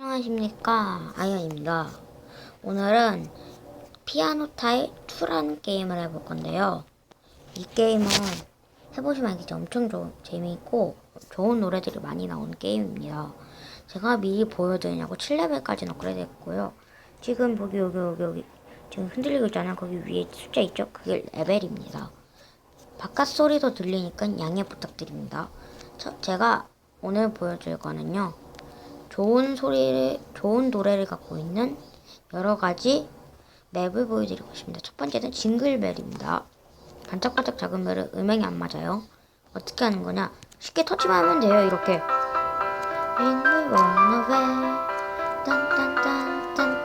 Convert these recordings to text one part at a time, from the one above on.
안녕하십니까 아이언입니다. 오늘은 피아노 타일 2라는 게임을 해볼 건데요. 이 게임은 해보시면 알겠지 엄청 좋 재미있고 좋은 노래들이 많이 나오는 게임입니다. 제가 미리 보여드리냐고 7레벨까지는 업그레이드 했고요. 지금 여기 여기 여기 여기 지금 흔들리고 있잖아요. 거기 위에 숫자 있죠? 그게 레벨입니다. 바깥 소리도 들리니까 양해 부탁드립니다. 저, 제가 오늘 보여줄 거는요. 좋은 소리를, 좋은 노래를 갖고 있는 여러 가지 맵을 보여드리고 있습니다. 첫 번째는 징글벨입니다. 반짝반짝 작은 벨은 음향이 안 맞아요. 어떻게 하는 거냐? 쉽게 터치만 하면 돼요. 이렇게. Jingle run away. 딴딴딴, 딴딴딴,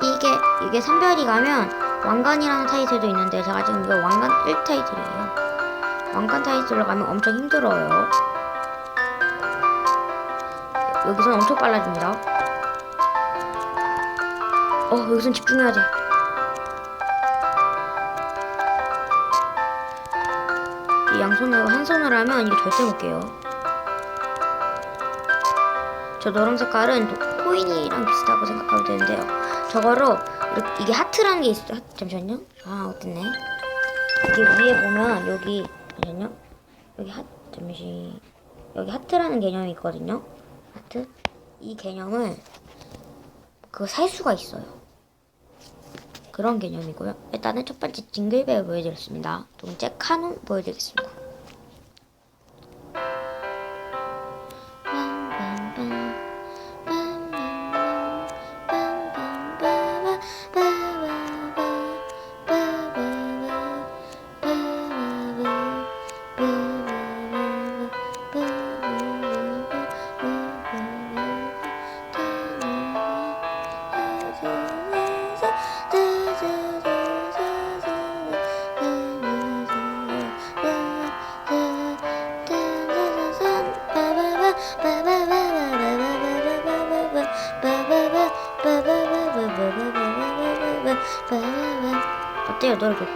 이게 이게 선별이 가면 왕관이라는 타이틀도 있는데 제가 지금 이거 왕관 1 타이틀이에요. 왕관 타이틀로 가면 엄청 힘들어요. 여기선 엄청 빨라집니다. 어 여기선 집중해야 돼. 이 양손으로 한 손으로 하면 이게 절대 못 깨요. 저 노란 색깔은 도- 코인이랑 비슷하고 생각하면 되는데요. 저거로 이렇게 이게 하트라는 게 있어요. 하- 잠시만요. 아 어땠네. 이게 위에 보면 여기 잠시만요. 여기 하 잠시 여기 하트라는 개념이 있거든요. 하트 이 개념을 그거 살 수가 있어요. 그런 개념이고요. 일단은 첫 번째 징글벨 보여드렸습니다. 두 번째 카논 보여드리겠습니다.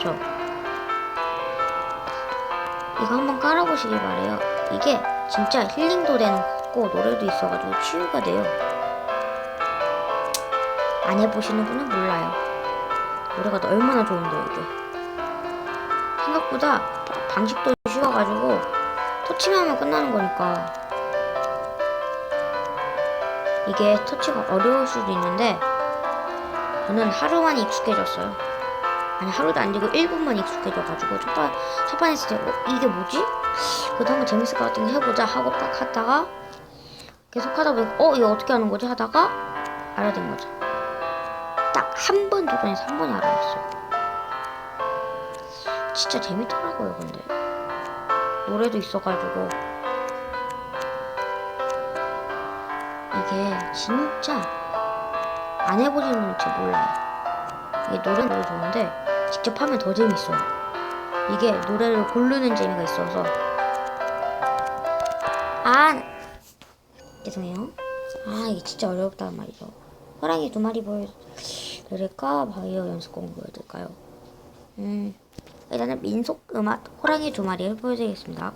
노래 좋죠? 이거 한번 깔아보시길 바래요. 이게 진짜 힐링도 되고 노래도 있어가지고 치유가 돼요. 안 해보시는 분은 몰라요. 노래가 얼마나 좋은데요, 이게. 생각보다 방식도 쉬워가지고 터치만 하면 끝나는 거니까 이게 터치가 어려울 수도 있는데 저는 하루만 익숙해졌어요. 아니 하루도 안 되고 1분만 익숙해져가지고 첫판 첫판 했을 때 어, 이게 뭐지? 그래도 한번 재밌을 것 같은 거 해보자 하고 딱 하다가 계속 하다 보니까 어 이거 어떻게 하는 거지 하다가 알아듣는 거죠. 딱 한 번 도전해서 한 번에 알아냈어요. 진짜 재밌더라고요 근데 노래도 있어가지고 이게 진짜 안 해보시는 분은 잘 몰라요. 이게 노래 좋은데 직접 하면 더 재밌어요. 이게 노래를 고르는 재미가 있어서 아 죄송해요. 아 이게 진짜 어렵단 말이죠. 호랑이 두 마리 보여드릴까? 바이오 연습곡 보여드릴까요? 음 일단은 민속 음악 호랑이 두 마리를 보여드리겠습니다.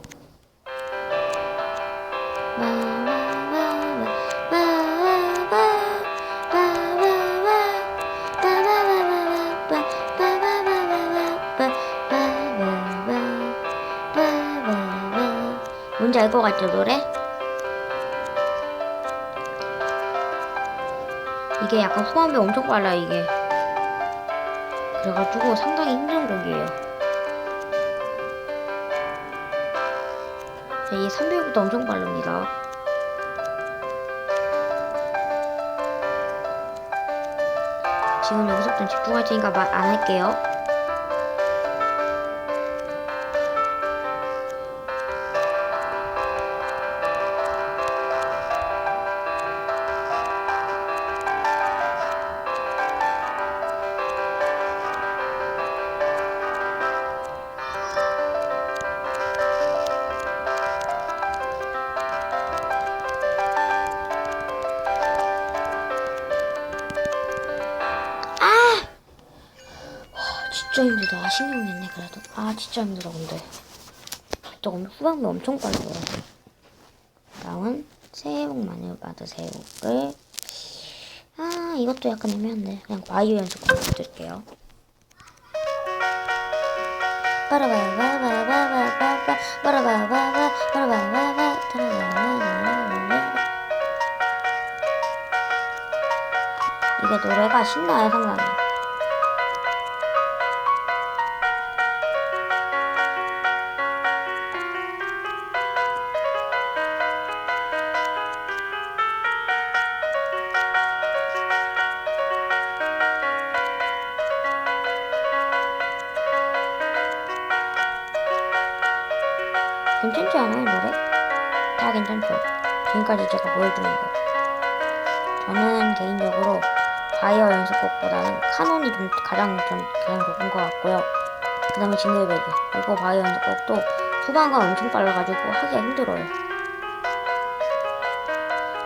뭔지 알 것 같죠 노래? 이게 약간 소음이 엄청 빨라 이게 그래가지고 상당히 힘든 곡이에요. 자, 이 300부터 엄청 빠릅니다. 지금 여기서부터 집중할 테니까 말 안 할게요. 진짜 힘들다. 아, 16년네 그래도. 아 진짜 힘들어 근데. 또 후반부 엄청 빨라요. 다음은 새해 복 많이 받으세요. 을. 아 이것도 약간 애매한데 그냥 바이오 연습 따라라라라라라 이게 노래가 신나요 상당히. 지금까지 제가 보여드린 거 저는 개인적으로 바이어 연습곡보다는 카논이 좀 가장 좀 가장 좋은 것 같고요. 그 다음에 징글벨리. 그리고 바이어 연습곡도 후반가 엄청 빨라가지고 하기가 힘들어요.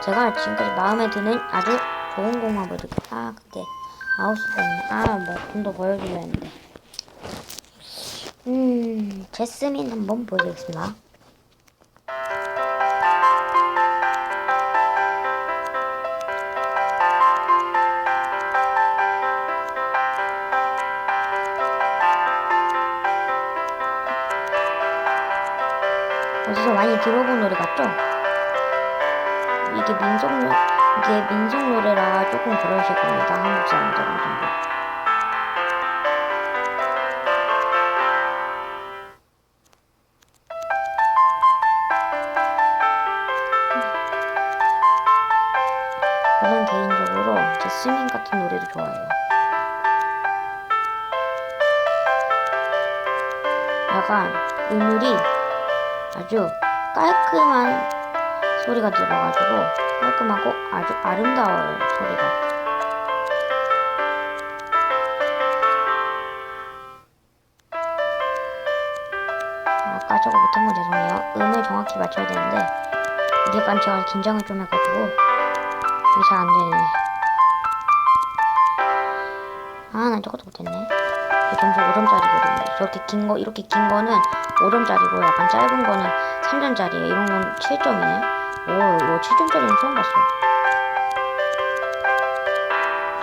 제가 지금까지 마음에 드는 아주 좋은 곡만 보여드릴게요 아 그게 아웃스였네 아뭐 좀 더 보여드려야 했는데. 음 제스민 한번 보여드리겠습니다 약간 음율이 아주 깔끔한 소리가 들어가지고 깔끔하고 아주 아름다워요 소리가. 아까 저거 못한 건 죄송해요. 음을 정확히 맞춰야 되는데 이게 약간 제가 긴장을 좀 해가지고 이게 잘 안 되네. 아, 난 저것도 못했네. 점수 5점짜리거든요. 저렇게 긴 거, 이렇게 긴 거는 5점짜리고 약간 짧은 거는 3점짜리예요. 이런 건 7점이네. 오, 이거 7점짜리는 처음 봤어.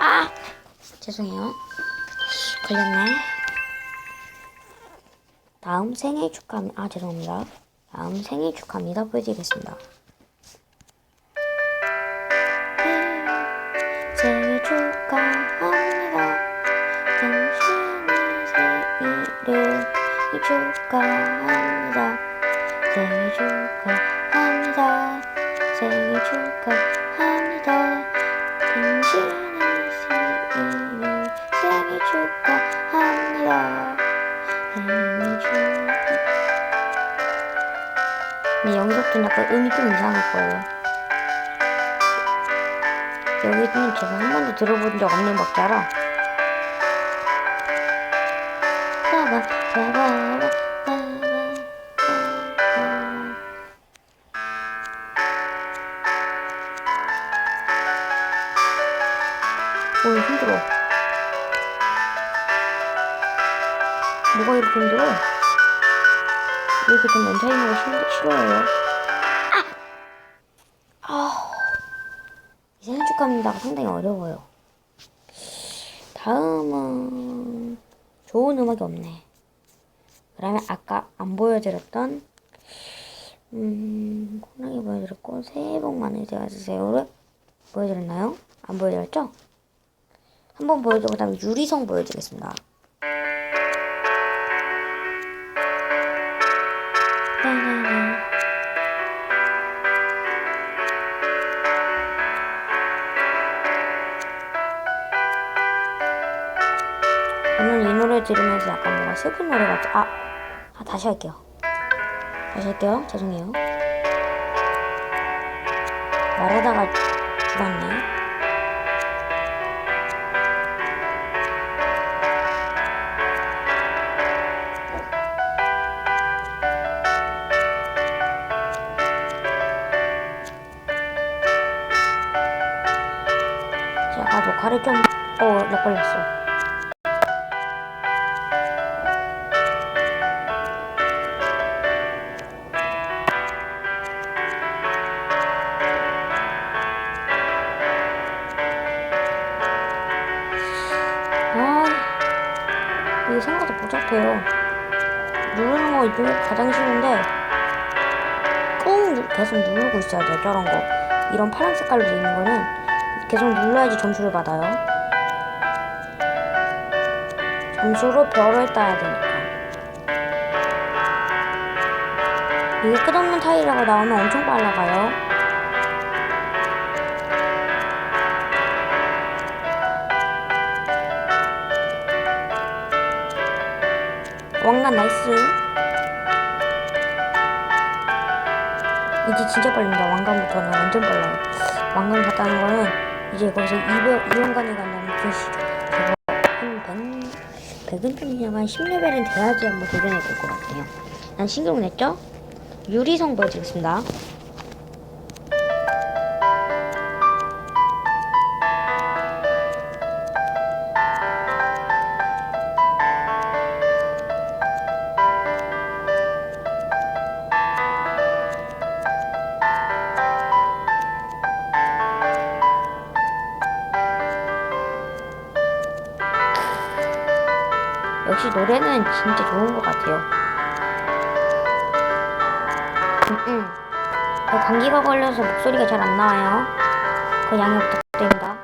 아! 죄송해요. 걸렸네. 다음 생일 축하합니다. 아, 죄송합니다. 다음 생일 축하합니다. 보여드리겠습니다. 축하합니다. 생일 축하합니다. 생일 축하합니다. 당신의 생일을 생일 축하합니다. 생일 축하. 근데 여기서부터 약간 음이 좀 이상할 거예요. 여기는 제가 한 번도 들어본 적 없는 박자라. 빠 오, 힘들어. 뭐가 이렇게 힘들어? 왜 이렇게 좀 멘탈이가 싫어해요? 아! 아. 이 생일 축하합니다가 상당히 어려워요. 다음은 좋은 음악이 없네. 그러면 아까 안 보여드렸던 음 코나기 보여드렸고 새해 복 많이 되어주세요를 보여드렸나요? 안 보여드렸죠? 한번 보여드리고 그 다음에 유리성 보여드리겠습니다. 들으면서 약간 뭔가 슬픈 노래 같아. 아, 아 다시 할게요. 다시 할게요. 죄송해요. 말하다가 죽었네. 녹화를 좀, 어, 렉 걸렸어. 가장 쉬운데, 꾹 누- 계속 누르고 있어야 돼요, 저런 거. 이런 파란 색깔로 돼 있는 거는 계속 눌러야지 점수를 받아요. 점수로 별을 따야 되니까. 이게 끝없는 타일이라고 나오면 엄청 빨라 가요. 왕관 나이스. 이제 진짜 빠릅니다. 왕관부터는 완전 빨라요. 왕관 갔다는 거는 이제 거기서 200, 2연관이 간다는 뜻이죠. 그거 한 100, 100은 좀이냐 한 10레벨은 돼야지 한번 도전해 볼 것 같아요. 난 신경 냈죠? 유리성 보여드리겠습니다. 노래는 진짜 좋은 것 같아요. 음, 음. 저 감기가 걸려서 목소리가 잘 안 나와요. 그 양해 부탁드립니다.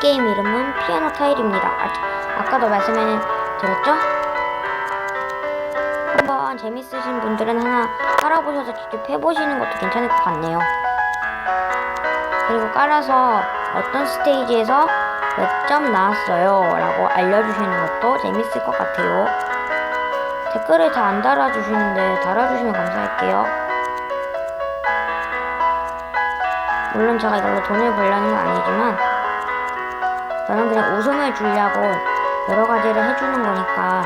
게임 이름은 피아노 타일입니다. 아, 아까도 말씀드렸죠? 한번 재밌으신 분들은 하나 깔아보셔서 직접 해보시는 것도 괜찮을 것 같네요. 그리고 깔아서 어떤 스테이지에서 몇 점 나왔어요 라고 알려주시는 것도 재밌을 것 같아요. 댓글을 다안 달아주시는데 달아주시면 감사할게요. 물론 제가 이걸로 돈을 벌려는 건 아니지만 저는 그냥 웃음을 주려고 여러 가지를 해주는 거니까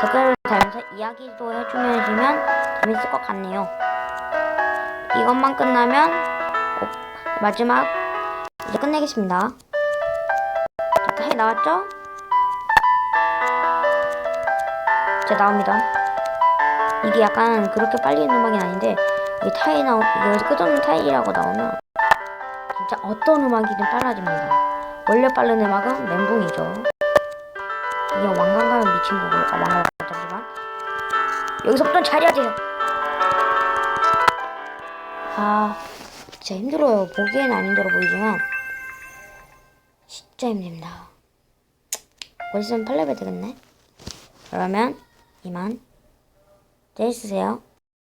댓글을 달면서 이야기도 해주시면 재밌을 것 같네요. 이것만 끝나면 어, 마지막 이제 끝내겠습니다. 자, 타이 나왔죠? 자 나옵니다. 이게 약간 그렇게 빨리 있는 음악이 아닌데 이게 타이 나오 이게 끝없는 타이라고 나오면 진짜 어떤 음악이든 빨라집니다. 원래 빠른 음악은 멘붕이죠. 이게 왕관 가면 미친 거고, 아, 왕관 잠시만. 여기서부터 잘해야 돼요. 아, 진짜 힘들어요. 보기에는 안 힘들어 보이지만, 진짜 힘듭니다. 어디서는 8레벨 되겠네? 그러면, 이만. 잘 쓰세요.